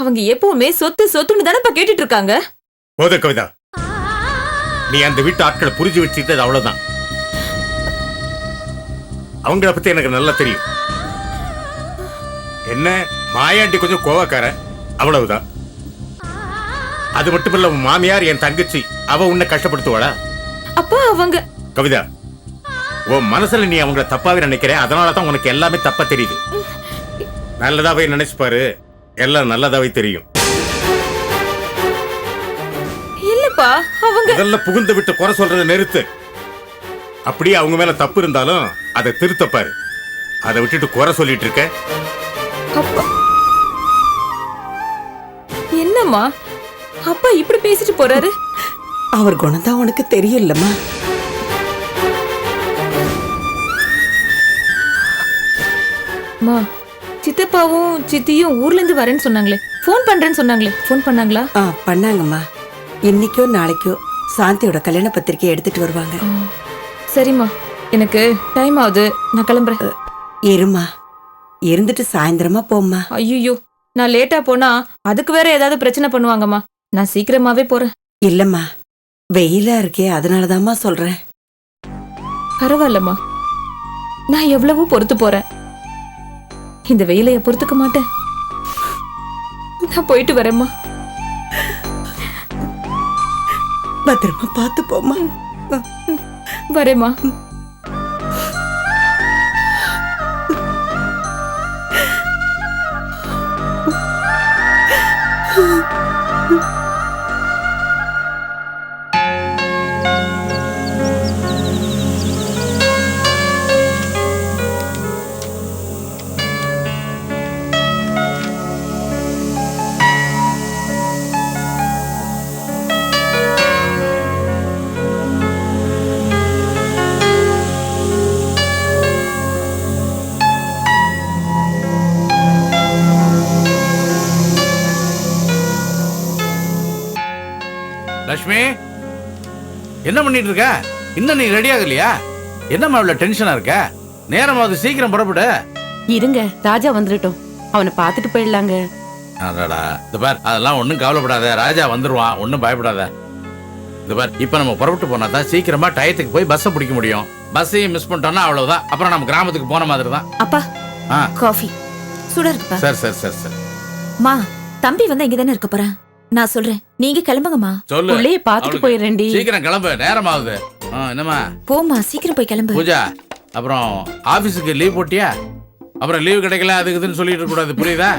அவங்க எப்பவுமே சொத்து சொத்துன்னு தானப்பா கேட்டுட்டு இருக்காங்க போத கவிதா. நீ அந்த வீட்டு ஆட்களை புரிஞ்சு வச்சுக்கிட்டது அவ்வளவுதான். அவங்கள பத்தி எனக்கு நல்லா தெரியும். என்ன மாயாண்டி கொஞ்சம் கோவக்காரன். அவ்வளவுதான். அது மட்டும் இல்ல உன் மாமியார் என் தங்கச்சி அவ உன்னை கஷ்டப்படுத்துவாளா? அப்பா அவங்க. கவிதா உன் மனசுல நீ அவங்கள தப்பாவே நினைக்கிற அதனால தான் உனக்கு எல்லாமே தப்பா தெரியுது. நல்லதாவே நினைச்சு பாரு. எல்லாம் நல்லதாவே தெரியும். இல்லப்பா அவங்க முதல்ல புகுந்து விட்டு குறை சொல்றதை நிறுத்து. அப்படியே அவங்க மேல தப்பு இருந்தாலும் அதை திருத்தப்பாரு அதை விட்டுட்டு குறை சொல்லிட்டு இருக்க. அப்பா. என்னம்மா? அப்பா இப்படி பேசிட்டு போறாரு? அவர் குணம்தான் உனக்கு தெரியும்லம்மா அம்மா சித்தப்பாவும் சித்தியும் ஊர்ல இருந்து வரேன்னு சொன்னாங்களே. ஃபோன் பண்றேன்னு சொன்னாங்களே. ஃபோன் பண்ணாங்களா? ஆ பண்ணாங்கம்மா. இன்னைக்கோ நாளைக்கோ சாந்தியோட கல்யாண பத்திரிக்கை எடுத்துட்டு வருவாங்க. சரிம்மா. எனக்கு டைம் ஆகுது. நான் கிளம்புறேன். இருமா இருந்துட்டு சாயந்தரமா போம்மா. ஐயோ நான் லேட்டா போனா அதுக்கு வேற ஏதாவது பிரச்சனை பண்ணுவாங்கம்மா. நான் சீக்கிரமாவே போறேன். இல்லம்மா. வெயிலா இருக்கே அதனாலதாம்மா சொல்றேன். பரவாயில்லம்மா. நான் எவ்வளவோ பொறுத்து போறேன். இந்த வெயிலைய பொறுத்துக்க மாட்டேன்? நான் போயிட்டு வரேம்மா. பத்திரமா பார்த்து போம்மா வரேம்மா. பண்ணிட்டு இருக்க? இன்னும் நீ ரெடி ஆகலையா? என்னம்மா இவ்வளவு டென்ஷனா இருக்க? நேரமாவது சீக்கிரம் புறப்படு. இருங்க ராஜா வந்துடட்டும் அவனை பார்த்துட்டு போயிடலாங்க. அடடா இந்த பார் அதெல்லாம் ஒன்றும் கவலைப்படாத. ராஜா வந்துருவான் ஒன்றும் பயப்படாத. இந்த பார் இப்போ நம்ம புறப்பட்டு போனா தான் சீக்கிரமா டயத்துக்கு போய் பஸ்ஸை பிடிக்க முடியும். பஸ்ஸையும் மிஸ் பண்ணிட்டோம்னா அவ்வளவுதான். அப்புறம் நம்ம கிராமத்துக்கு போன மாதிரி தான். அப்பா ஆ. காஃபி சுட இருக்குப்பா. சரி சரி சரி சரி. மா தம்பி வந்தா இங்க தானே இருக்க போறேன்? நான் சொல்றேன். நீங்க கிளம்புங்கம்மா. சொல்லு. உள்ளே பார்த்துட்டு அவளுக்கு. போயிடுறேன்டி. சீக்கிரம் கிளம்பு நேரம் ஆகுது ஆ, என்னம்மா? போம்மா சீக்கிரம் போய் கிளம்பு. பூஜா அப்புறம் ஆபீஸுக்கு லீவ் போட்டியா? அப்புறம் லீவ் கிடைக்கல அதுக்கு இதுன்னு சொல்லிட்டு கூடாது புரியுதா?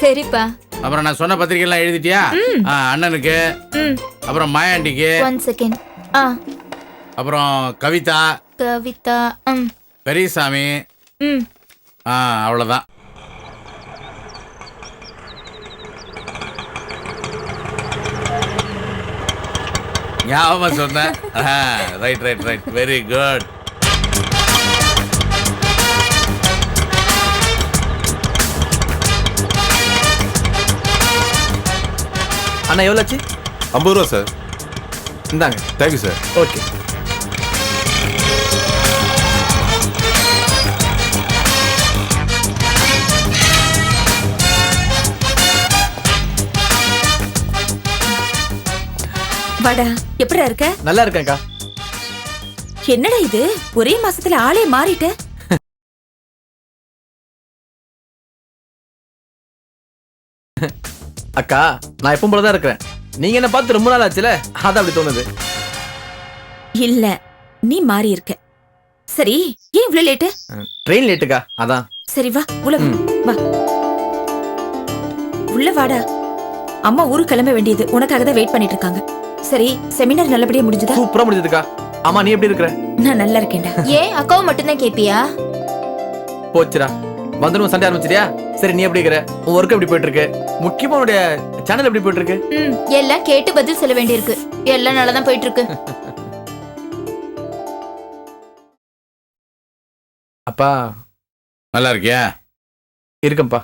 சரிப்பா. அப்புறம் நான் சொன்ன பத்திரிக்கை எல்லாம் எழுதிட்டியா ஆ, அண்ணனுக்கு ம். அப்புறம் மாயாண்டிக்கு ஒன் செகண்ட் ஆ. அப்புறம் கவிதா கவிதா பெரியசாமி ம். ஆ அவ்வளோதான் ஞாபகம் சொன்னேன் right right right very good அண்ணா எவ்வளோ ஆச்சு? ஐம்பது ரூபா சார் இந்தாங்க. தேங்க்யூ சார் ஓகே வாடா எப்படிடா இருக்க? நல்லா இருக்கேன்க்கா. என்னடா இது? ஒரே மாசத்துல ஆளே மாறிட்ட. அக்கா நான் எப்பவும் போல தான் இருக்கிறேன். நீங்க என்ன பார்த்து ரொம்ப நாள் ஆச்சுல? அதான் அப்படி தோணுது. இல்ல நீ மாறி இருக்க. சரி ஏன் இவ்ளோ லேட்டு ட்ரெயின் லேட்டுக்கா அதான். சரி வா உள்ள. வா. உள்ள வாடா. அம்மா ஊருக்கு கிளம்ப வேண்டியது. உனக்காக தான் வெயிட் பண்ணிட்டு இருக்காங்க. சரி செமினார் நல்லபடியா முடிஞ்சதா? சூப்பரா முடிஞ்சதுக்கா. ஆமா நீ எப்படி இருக்கிற? நான் நல்லா இருக்கேன்டா. ஏன் அக்காவை மட்டும்தான் கேப்பியா? போச்சுடா. வந்துடும் சண்டை ஆரம்பிச்சிட்டியா? சரி நீ எப்படி இருக்கிற? உன் ஒர்க் எப்படி போயிட்டு இருக்கு முக்கியமா உன்னுடைய சேனல் எப்படி போயிட்டு இருக்கு ம் எல்லாம் கேட்டு பதில் சொல்ல வேண்டியிருக்கு. எல்லாம் நல்லா தான் போயிட்டு இருக்கு அப்பா. நல்லா இருக்கியா? இருக்கேன்ப்பா.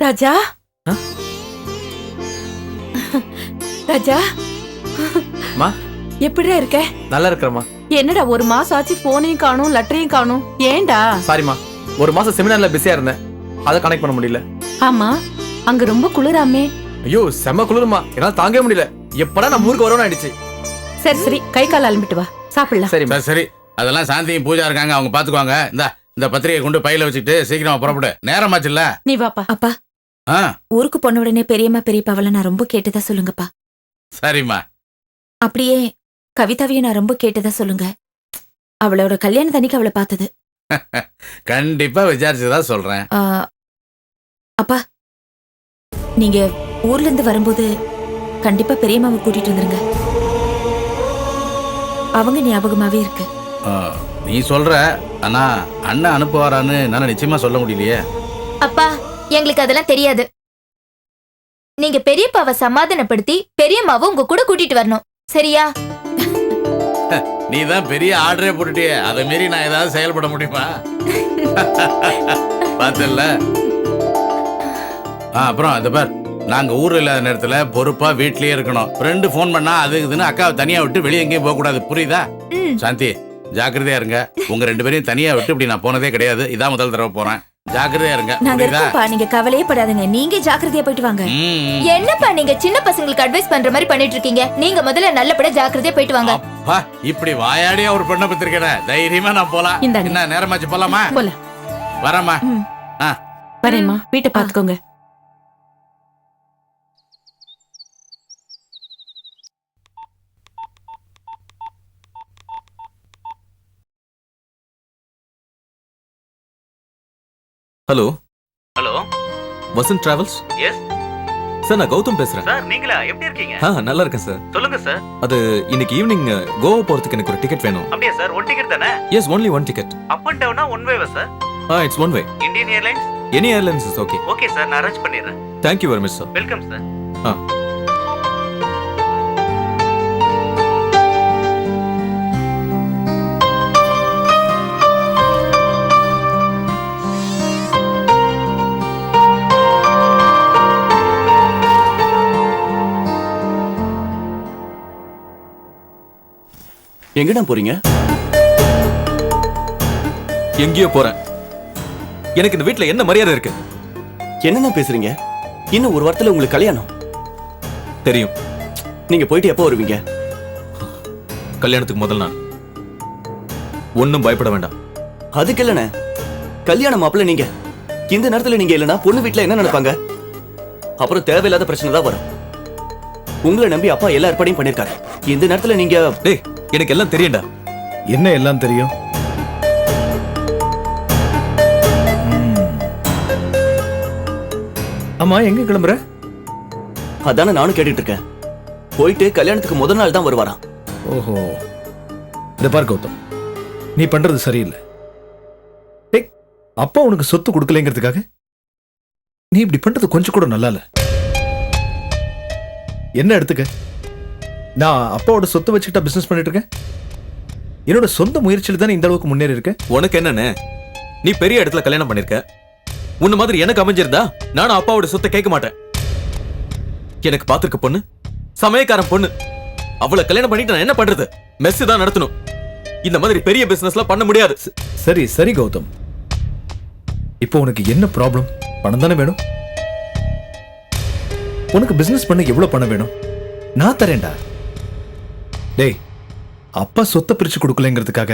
ராஜா? ஆ? ராஜா. அம்மா? எப்படிடா இருக்க? நல்லா இருக்கிறேம்மா என்னடா ஒரு மாசம் ஆச்சு போனையும் காணும் லெட்டரையும் காணும். ஏன்டா? சாரிம்மா ஒரு மாசம் செமினார்ல பிஸியா இருந்தேன். அதை கனெக்ட் பண்ண முடியல. ஆமா அங்க ரொம்ப குளிராமே. ஐயோ செம குளிருமா. என்னால தாங்கவே முடியல. எப்படா நம்ம ஊருக்கு வரணும்னு ஆயிடுச்சு. சரி சரி. கை கால் அலம்பிட்டு வா. சாப்பிடலாம். சரி சரி. அதெல்லாம் சாந்தியும் பூஜா இருக்காங்க. அவங்க பாத்துக்குவாங்க. இந்த இந்த பத்திரிகை கொண்டு பையில வச்சுக்கிட்டு சீக்கிரமா புறப்படு. நேரமாச்சுல்ல? நீ வாப்பா. அப்பா. ஊருக்கு போன உடனே பெரியம்மா பெரியப்பாவெல்லாம் நான் ரொம்ப கேட்டதா சொல்லுங்கப்பா. சரிம்மா. அப்படியே கவிதாவையும் நான் ரொம்ப கேட்டதா சொல்லுங்க. அவளோட கல்யாண தனிக்கு அவளை பார்த்தது. கண்டிப்பா விசாரிச்சுதான் சொல்றேன். அப்பா நீங்க ஊர்ல இருந்து வரும்போது கண்டிப்பா பெரியம்மாவை கூட்டிட்டு வந்துருங்க. அவங்க ஞாபகமாவே இருக்கு. நீ சொல்ற ஆனா அண்ணன் அனுப்புவாரான்னு என்னால நிச்சயமா சொல்ல முடியலையே. அப்பா எங்களுக்கு அதெல்லாம் தெரியாது. நீங்க பெரியப்பாவை சமாதானப்படுத்தி பெரியம்மாவை உங்க கூட கூட்டிட்டு வரணும். சரியா? நீ தான் பெரிய ஆர்டரே போட்டுட்டியே. அதை மீறி நான் ஏதாவது செயல்பட முடியுமா? பார்த்தல ஆ அப்புறம் இந்த பார். நாங்க ஊர்ல இல்லாத நேரத்துல பொறுப்பா வீட்லயே இருக்கணும். ஃப்ரெண்டு ஃபோன் பண்ணா அது இதுன்னு அக்காவை தனியா விட்டு வெளியே எங்கேயும் போக கூடாது. புரியுதா. சாந்தி ஜாக்கிரதையா இருங்க. உங்க ரெண்டு பேரையும் தனியா விட்டு இப்படி நான் போனதே கிடையாது. இதான் முதல் தடவை போறேன். ஜாக்கிரதையா இருங்க நாங்க இருக்கோம்ப்பா நீங்க கவலையே படாதுங்க. நீங்க ஜாக்கிரதையா போயிட்டு வாங்க. என்னப்பா நீங்க சின்ன பசங்களுக்கு அட்வைஸ் பண்ற மாதிரி பண்ணிட்டு இருக்கீங்க? நீங்க முதல்ல நல்லபடியா ஜாக்கிரதையா போயிட்டு வாங்க. இப்படி வாயாடியா ஒரு பெண்ணை பத்திருக்கேன் தைரியமா நான் போலாம். என்ன நேரமாச்சு போலாமா? போலாம். வரேம்மா. ம். ஆ. வரேம்மா வீட்டை பாத்துக்கோங்க hello hello Vasanth travels yes sir நான் கௌதம் பேசுறேன். சார் நீங்களா? எப்படி இருக்கீங்க? ஆ நல்லா இருக்கேன் சார் சொல்லுங்க சார் அது இன்னைக்கு ஈவினிங் கோவா போறதுக்கு எனக்கு ஒரு டிக்கெட் வேணும். அப்படியா சார் ஒன் டிக்கெட் தானே? Yes only one ticket up and டவுனா ஒன் வேவா sir ah it's one way Indian Airlines any airlines is okay okay sir நான் அரேஞ்ச் பண்ணிடுறேன். Thank you very much sir welcome sir ஆ. எங்கடா போறீங்க? எங்கேயோ போறேன். எனக்கு இந்த வீட்ல என்ன மரியாதை இருக்கு? என்னென்ன பேசுறீங்க? இன்னும் ஒரு வாரத்துல உங்களுக்கு கல்யாணம். தெரியும். நீங்க போயிட்டு எப்போ வருவீங்க? கல்யாணத்துக்கு முதல் நாள். ஒன்றும் பயப்பட வேண்டாம். அதுக்கு இல்லனே கல்யாண மாப்பிள்ள நீங்க. இந்த நேரத்துல நீங்க இல்லனா பொண்ணு வீட்ல என்ன நினைப்பாங்க? அப்புறம் தேவையில்லாத பிரச்சனை தான் வரும். உங்களை நம்பி அப்பா எல்லா ஏற்பாடையும் பண்ணிருக்காரு இந்த நேரத்துல நீங்க டேய் எனக்கு எல்லாம் தெரியும்டா. என்ன எல்லாம் தெரியும்? ஆமா எங்க கிளம்புற? அதானே நானும் கேட்டுட்டு இருக்கேன் போயிட்டு கல்யாணத்துக்கு முதல் நாள் தான் வருவாராம். ஓஹோ. இத பார் கௌதம். நீ பண்றது சரியில்லை. டேய் அப்பா உனக்கு சொத்து கொடுக்கலைங்கிறதுக்காக? நீ இப்படி பண்றது கொஞ்சம் கூட நல்லா இல்ல என்ன எடுத்துக்க? நான் அப்பாவோட சொத்தை வச்சுக்கிட்டா பிசினஸ் பண்ணிட்டு இருக்கேன் என்னோட சொந்த முயற்சியில தானே இந்த அளவுக்கு முன்னேறி இருக்கேன் உனக்கு என்னன்னு? நீ பெரிய இடத்துல கல்யாணம் பண்ணிருக்க. உன்ன மாதிரி எனக்கு அமைஞ்சிருந்தா நானும் அப்பாவோட சொத்தை கேட்க மாட்டேன். எனக்கு பாத்திருக்க பொண்ணு சமயக்காரன் பொண்ணு அவளை கல்யாணம் பண்ணிட்டு நான் என்ன பண்றது? மெஸ் தான் நடத்தணும். இந்த மாதிரி பெரிய பிசினஸ்லாம் பண்ண முடியாது. சரி சரி கௌதம். இப்போ உனக்கு என்ன ப்ராப்ளம் பணம் தானே வேணும்? உனக்கு பிசினஸ் பண்ண எவ்வளவு பணம் வேணும்? நான் தரேன்டா. டேய் அப்பா சொத்தை பிரிச்சு கொடுக்கலங்கிறதுக்காக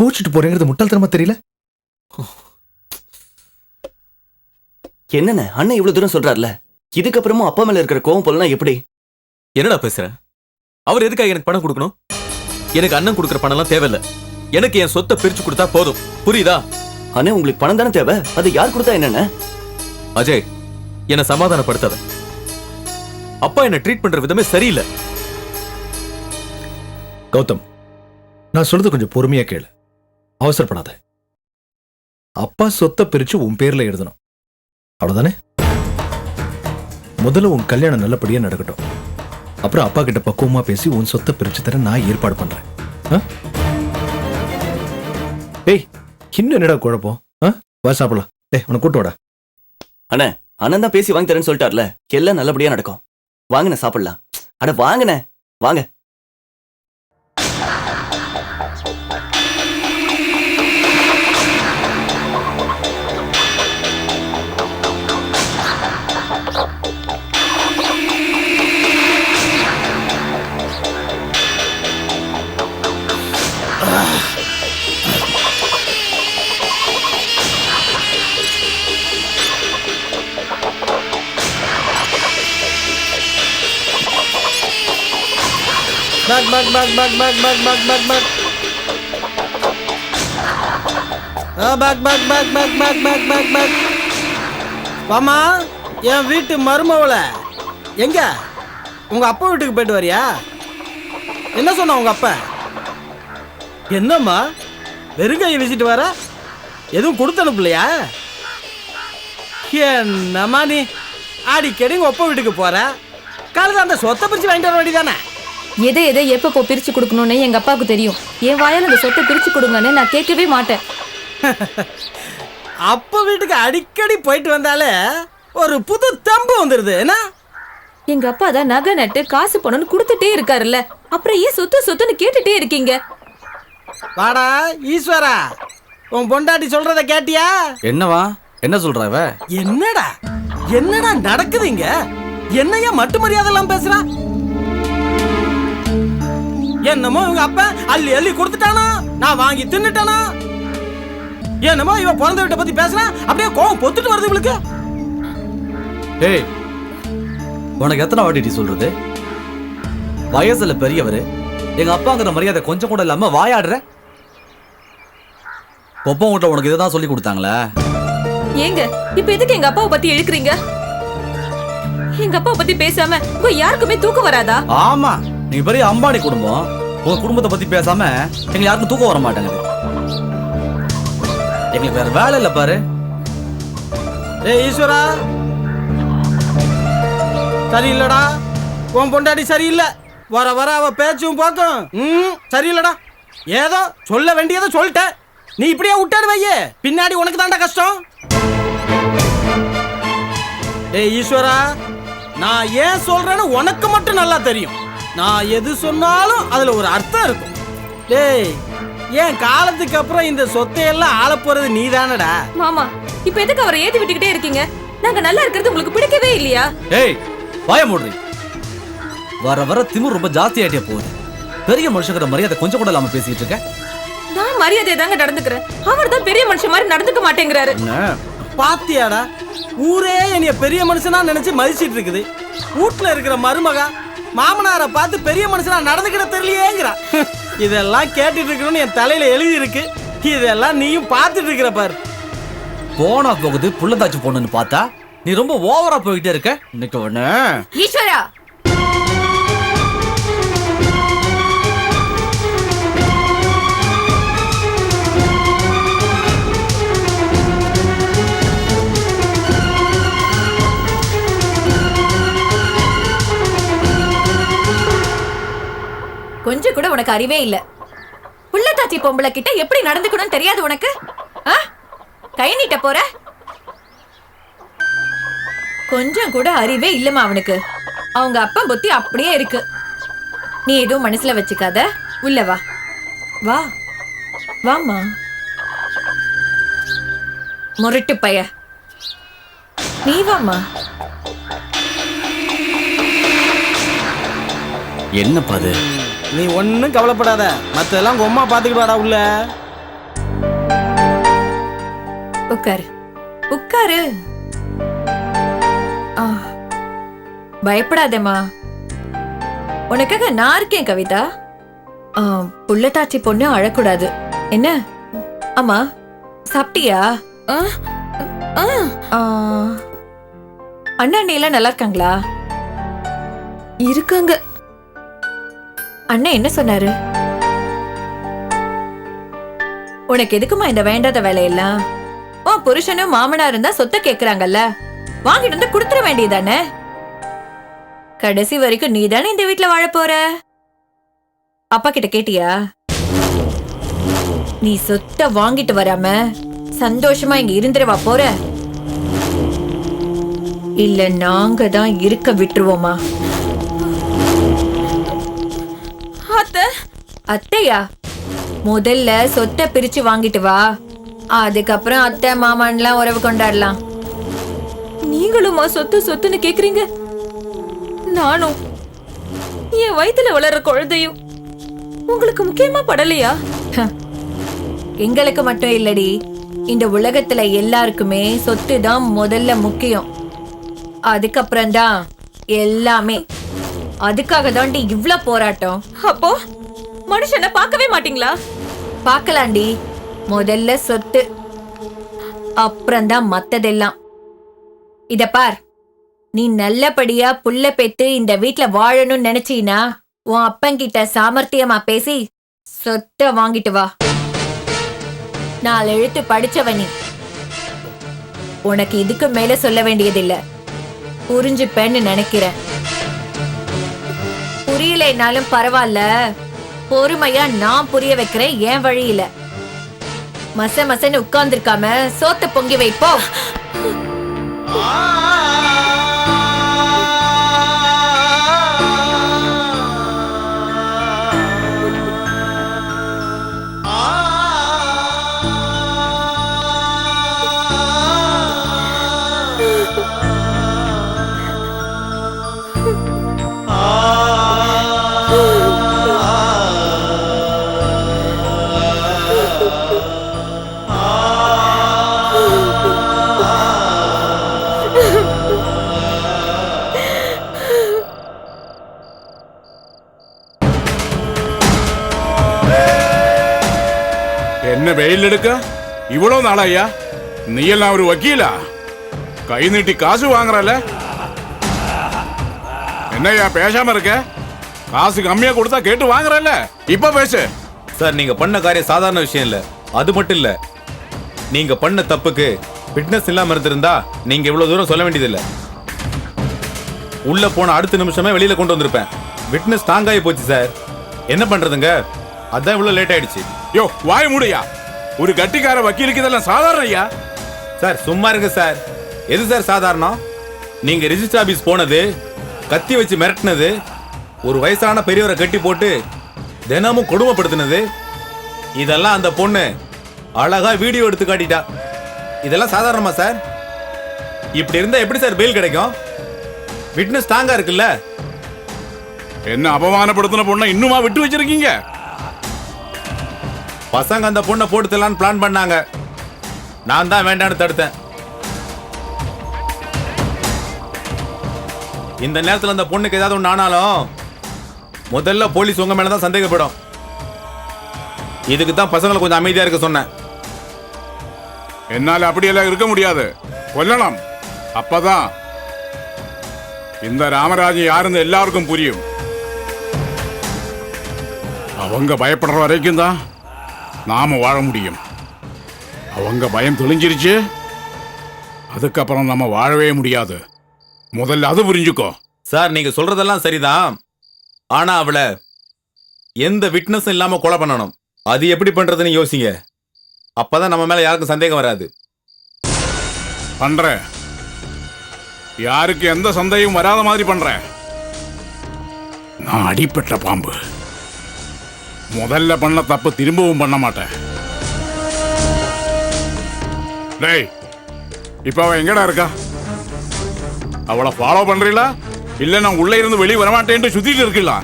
கோச்சிட்டு போறேங்கிறது முட்டாள்தனமா தெரியல? என்னண்ணே அண்ணன் இவ்வளவு தூரம் சொல்றாருல? இதுக்கப்புறமும் அப்பா மேல இருக்கிற கோவம் போலனா எப்படி? என்னடா பேசுற? அவர் எதுக்காக எனக்கு பணம் கொடுக்கணும்? எனக்கு அண்ணன் கொடுக்குற பணம்லாம் தேவையில்ல. எனக்கு என் சொத்தை பிரிச்சு கொடுத்தா போதும். புரியுதா? அண்ணே உங்களுக்கு பணம் தானே தேவை? அதை யார் கொடுத்தா என்னண்ணே? அஜய் என்னை சமாதானப்படுத்தாத. அப்பா என்ன ட்ரீட் பண்ற விதமே சரியில்லை. கௌதம் நான் சொல்றது கொஞ்சம் பொறுமையா கேளு. அவசரப்படாத. அப்பா சொத்தை பிரிச்சு உன் பேர்ல எழுதணும். அவ்வளவுதானே? முதல்ல உன் கல்யாணம் நல்லபடியா நடக்கட்டும். அப்புறம் அப்பா கிட்ட பக்குவமா பேசி உன் சொத்தை பிரிச்சு தர நான் ஏற்பாடு பண்றேன். ஏய் இன்னும் என்னடா குழப்பம்? வா சாப்பிடலாம். டேய் உனக்கு கூட்டு வாடா. அண்ணே அண்ணன் தான் பேசி வாங்கி தரேன்னு சொல்லிட்டார்ல. எல்லாம் நல்லபடியா நடக்கும். வாங்கண்ணே சாப்பிடலாம். அட வாங்கண்ணே வாங்க. பக் பக் பக் பக் பக் பக் பக் பக் ஆ, பக் பக் பக் பக் பக் பக் பக் பக் வாமா என் வீட்டு மருமவளை எங்க உங்க அப்பா வீட்டுக்கு போயிட்டு வரியா என்ன சொன்ன உங்க அப்பா என்னம்மா வெறுங்கையை வீசிட்டு வர எதுவும் கொடுத்து அனுப்பலையா என்னம்மா நீ அடிக்கடி உங்க அப்பா வீட்டுக்கு போற காலையில் அந்த சொத்தை பிரிச்சு வாங்கிட்டு வர வேண்டியதானே எதை எதை எப்பப்போ பிரிச்சு கொடுக்கணும்னு எங்க அப்பாவுக்கு தெரியும். என் வாயால அந்த சொத்தை பிரிச்சு கொடுங்கன்னு நான் கேட்கவே மாட்டேன். அப்பா வீட்டுக்கு அடிக்கடி போயிட்டு வந்தாலே ஒரு புது தம்பு வந்துருது. என்ன? எங்க அப்பா தான் நகை நட்டு காசு பணம்னு கொடுத்துட்டே இருக்காருல்ல. அப்புறம் ஏன் சொத்து சொத்துன்னு கேட்டுட்டே இருக்கீங்க? வாடா ஈஸ்வரா உன் பொண்டாட்டி சொல்றத கேட்டியா? என்னவா? என்ன சொல்ற இவ? என்னடா? என்னடா நடக்குது இங்க? என்னையா மட்டு மரியாதை எல்லாம் பேசுறா? என்னமோ இவங்க அப்ப அள்ளி அள்ளி கொடுத்துட்டானா? நான் வாங்கி தின்னுட்டானா? என்னமோ இவ பிறந்த வீட்டை பத்தி பேசுறா அப்படியே கோவம் பொத்துட்டு வருது இவளுக்கு. ஏய் உனக்கு எத்தனை வாட்டி சொல்றது? வயசுல பெரியவர் எங்க அப்பாங்கிற மரியாதை கொஞ்சம் கூட இல்லாம வாயாடுற? கொப்பம் வீட்டுல உனக்கு இதுதான் சொல்லி கொடுத்தாங்களா? ஏங்க இப்ப எதுக்கு எங்க அப்பாவை பத்தி இழுக்கிறீங்க எங்க அப்பாவை பத்தி பேசாம யாருக்குமே தூக்கம் வராதா? ஆமா. நீங்க பெரிய அம்பானி குடும்பம். உங்க குடும்பத்தை பத்தி பேசாம எங்களுக்கு யாருக்கும் தூக்கம் வர மாட்டேங்குது. எங்களுக்கு வேற வேலை இல்ல பாரு. ஏய் ஈஸ்வரா. சரியில்லடா. உன் பொண்டாட்டி சரியில்லை. வர வர அவ பேச்சும் போக்கும் ம் சரியில்லடா. ஏதோ சொல்ல வேண்டியதை சொல்லிட்ட நீ இப்படியே விட்டாரு வையே. பின்னாடி உனக்கு தாண்டா கஷ்டம். ஏய் ஈஸ்வரா நான் ஏன் சொல்றேன்னு உனக்கு மட்டும் நல்லா தெரியும். நான் எது சொன்னாலும் அதுல ஒரு அர்த்தம் இருக்கும். டேய் ஏன் காலத்துக்கு அப்புறம் இந்த சொத்தையெல்லாம் ஆள போறது நீ தானடா மாமா இப்ப எதுக்கு அவரை ஏத்தி விட்டுக்கிட்டே இருக்கீங்க? நாங்க நல்லா இருக்கிறது உங்களுக்கு பிடிக்கவே இல்லையா? ஏய் வாய மூடுறி வர வர திமிர் ரொம்ப ஜாஸ்தி ஆயிட்டே போகுது. பெரிய மனுஷங்கிற மரியாதை கொஞ்சம் கூட இல்லாம பேசிட்டு இருக்க? நான் மரியாதை தாங்க நடந்துக்கிறேன். அவர் தான் பெரிய மனுஷன் மாதிரி நடந்துக்க மாட்டேங்கிறாரு. பாத்தியாடா ஊரே என்னைய பெரிய மனுஷனா நினைச்சு மதிச்சிட்டு இருக்குது. வீட்ல இருக்கிற மருமகா மாமனாரை பார்த்து பெரிய மனுஷனா நடந்துக்கிட தெரியலையேங்கிறா. இதெல்லாம் கேட்டுட்டு இருக்கணும்னு என் தலையில எழுதி இருக்கு இதெல்லாம் நீயும் பார்த்துட்டு இருக்கிற பாரு. போனா போகுது புள்ளதாச்சு பொண்ணுன்னு பார்த்தா நீ ரொம்ப ஓவரா போயிட்டே இருக்க. இன்னைக்கு ஒண்ணு ஈஸ்வரா கொஞ்சம் கூட உனக்கு அறிவே இல்ல. புள்ளத்தாச்சி பொம்பளை கிட்ட எப்படி நடந்துக்கணும்னு தெரியாது உனக்கு? கை நீட்ட போற? கொஞ்சம் கூட அறிவே இல்லமா அவனுக்கு. அவங்க அப்பா புத்தி அப்படியே இருக்கு. நீ எதுவும் மனசுல வச்சுக்காத. உள்ள வா. வா. வாமா முரட்டு பைய. நீ வாமா என்னப்பா அது? நீ ஒன்னும் கவலைப்படாத. மத்ததெல்லாம் உங்க அம்மா பாத்துக்கிட்டு உள்ள. உட்காரு உட்காரு ஆ, பயப்படாதேம்மா. உனக்காக நான் இருக்கேன் கவிதா. ஆ, புள்ளத்தாச்சி பொண்ணு அழக்கூடாது. என்ன? ஆமா சாப்பிட்டியா? ஆ, ஆ, ஆ, அண்ணா அண்ணி எல்லாம் நல்லா இருக்காங்களா? இருக்காங்க. அண்ணன் என்ன சொன்னாரு? உனக்கு எதுக்குமா இந்த வேண்டாத வேலையெல்லாம்? உன் புருஷனும் மாமனா இருந்தா சொத்தை கேக்குறாங்கல்ல. வாங்கிட்டு வந்து கொடுத்துட வேண்டியதானே? கடைசி வரைக்கும் நீ தானே இந்த வீட்டுல வாழ போற? அப்பா கிட்ட கேட்டியா? நீ சொத்தை வாங்கிட்டு வராம சந்தோஷமா இங்க இருந்துருவா போற? இல்ல நாங்க தான் இருக்க விட்டுருவோமா? அத்தை அத்தையா முதல்ல சொத்தை பிரிச்சு வாங்கிட்டு வா. அதுக்கப்புறம் அத்தை மாமான்லாம் உறவு கொண்டாடலாம். நீங்களுமா சொத்து சொத்துன்னு கேக்குறீங்க? நானும். என் வயித்துல வளர்ற குழந்தையும் உங்களுக்கு முக்கியமா படலையா? எங்களுக்கு மட்டும் இல்லடி. இந்த உலகத்துல எல்லாருக்குமே சொத்து தான் முதல்ல முக்கியம். அதுக்கப்புறம் தான் எல்லாமே. அதுக்காக தாண்டி இவ்ளோ போராட்டம். அப்போ மனுஷனை பார்க்கவே மாட்டீங்களா? பார்க்கலாண்டி. முதல்ல சொத்து அப்புறம்தான் மத்ததெல்லாம். இத பார். நீ நல்லபடியா புள்ள பெத்து இந்த வீட்ல வாழணும்னு நினைச்சீனா உன் அப்பங்கிட்ட சாமர்த்தியமா பேசி சொத்தை வாங்கிட்டு வா. நாலு எழுத்து படிச்சவ நீ. உனக்கு இதுக்கு மேல சொல்ல வேண்டியதில்ல. புரிஞ்சுப்பேன்னு நினைக்கிறேன். புரியலைனாலும் பரவாயில்ல பொறுமையா நான் புரிய வைக்கிறேன் என் வழியில. மச மசன்னு உட்கார்ந்துருக்காம சோத்த பொங்கி வைப்போ? எடுக்க? இவ்வளவு நாளாயா நீ எல்லாம் ஒரு வக்கீலா? கை நீட்டி காசு வாங்குறல என்னய்யா பேசாம இருக்க? காசு கம்மியா கொடுத்தா கேட்டு வாங்குறல இப்ப பேசு. சார் நீங்க பண்ண காரியம் சாதாரண விஷயம் இல்ல. அது மட்டும் இல்ல. நீங்க பண்ண தப்புக்கு ஃபிட்னஸ் இல்லாம இருந்திருந்தா நீங்க இவ்வளவு தூரம் சொல்ல வேண்டியதில்ல. உள்ள போன அடுத்த நிமிஷமே வெளியில கொண்டு வந்திருப்பேன். விட்னஸ் தாங்காயி போச்சு சார். என்ன பண்றதுங்க? அதான் இவ்வளவு லேட் ஆயிடுச்சு. யோ வாய் மூடுயா ஒரு கட்டிக்கார வக்கீலுக்கு இதெல்லாம் சாதாரண ஐயா? சார் சும்மா இருங்க சார். எது சார் சாதாரணம்? நீங்க ரெஜிஸ்டர் ஆபீஸ் போனது கத்தி வச்சு மிரட்டினது ஒரு வயசான பெரியவரை கட்டி போட்டு தினமும் கொடுமைப்படுத்தினது இதெல்லாம் அந்த பொண்ணு அழகா வீடியோ எடுத்து காட்டிட்டா. இதெல்லாம் சாதாரணமா சார்? இப்படி இருந்தா எப்படி சார் பெயில் கிடைக்கும்? விட்னஸ் தாங்கா இருக்குல்ல? என்ன அவமானப்படுத்தின பொண்ணை இன்னுமா விட்டு வச்சிருக்கீங்க? பசங்க அந்த பொண்ணை போட்டு தரலான்னு பிளான் பண்ணாங்க. நான் தான் வேண்டான்னு தடுத்தேன். இந்த நேரத்தில் அந்த பொண்ணுக்கு ஏதாவது ஒன்று ஆனாலும் முதல்ல போலீஸ் உங்க மேல தான் சந்தேகப்படும். இதுக்கு தான் பசங்களை கொஞ்சம் அமைதியா இருக்க சொன்னேன். என்னால அப்படியெல்லாம் இருக்க முடியாது. கொல்லணும் அப்பதான் இந்த ராமராஜன் யாருன்னு எல்லாருக்கும் புரியும். அவங்க பயப்படுற வரைக்கும் தான் நாம வாழ முடியும். அவங்க பயம் தெளிஞ்சிருச்சு? அதுக்கப்புறம் நம்ம வாழவே முடியாது. முதல்ல அது புரிஞ்சுக்கோ. சார் நீங்க சொல்றதெல்லாம் சரிதான். ஆனா அவளை எந்த விட்னஸும் இல்லாம கொலை பண்ணணும். அது எப்படி பண்றதுன்னு யோசிங்க. அப்பதான் நம்ம மேல யாருக்கும் சந்தேகம் வராது. பண்றேன். யாருக்கு எந்த சந்தேகம் வராத மாதிரி பண்றேன். நான் அடிப்பட்ட பாம்பு. முதல்ல பண்ண தப்பு திரும்பவும் பண்ண மாட்டேன். டேய் இப்ப அவ எங்கடா இருக்கா? அவளை ஃபாலோ பண்றீங்களா இல்ல நான் உள்ள இருந்து வெளியே வரமாட்டேன்ட்டு சுத்திட்டு இருக்கீங்களா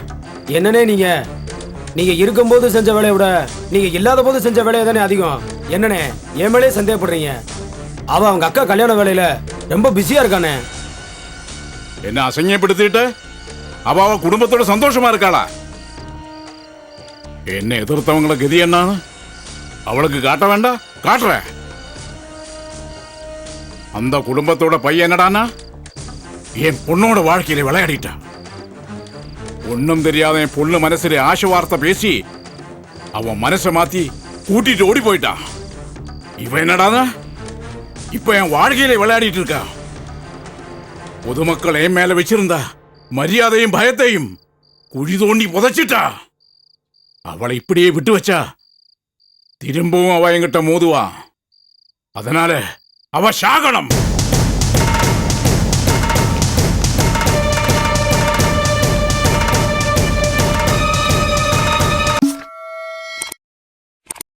என்னனே நீங்க? நீங்க இருக்கும்போது செஞ்ச வேலையை விட நீங்க இல்லாத போது செஞ்ச வேலையை தானே அதிகம். என்னனே என் மேலே சந்தேகப்படுறீங்க? அவ அவங்க அக்கா கல்யாண வேலையில ரொம்ப பிஸியா இருக்கானே. என்ன அசங்கியப்படுத்திட்டு அவ அவ குடும்பத்தோட சந்தோஷமா இருக்காளா? என்ன எதிர்த்தவங்கள கதி என்னன்னு அவளுக்கு காட்ட வேண்டாம் காட்டுறேன் அந்த குடும்பத்தோட பையன் என்னடானா என் பொண்ணோட வாழ்க்கையில விளையாடிட்டான் ஒண்ணும் தெரியாத என் பொண்ணு மனசுல ஆசை வார்த்தை பேசி அவன் மனசை மாத்தி கூட்டிட்டு ஓடி போயிட்டான் இவன் என்னடானா இப்ப என் வாழ்க்கையில விளையாடிட்டு இருக்கா பொதுமக்கள் என் மேல வச்சிருந்தா மரியாதையும் பயத்தையும் குழி தோண்டி புதைச்சிட்டா அவளை இப்படியே விட்டு வச்சா? திரும்பவும் அவ எங்கிட்ட மோதுவான் அதனால அவ சாகணும்.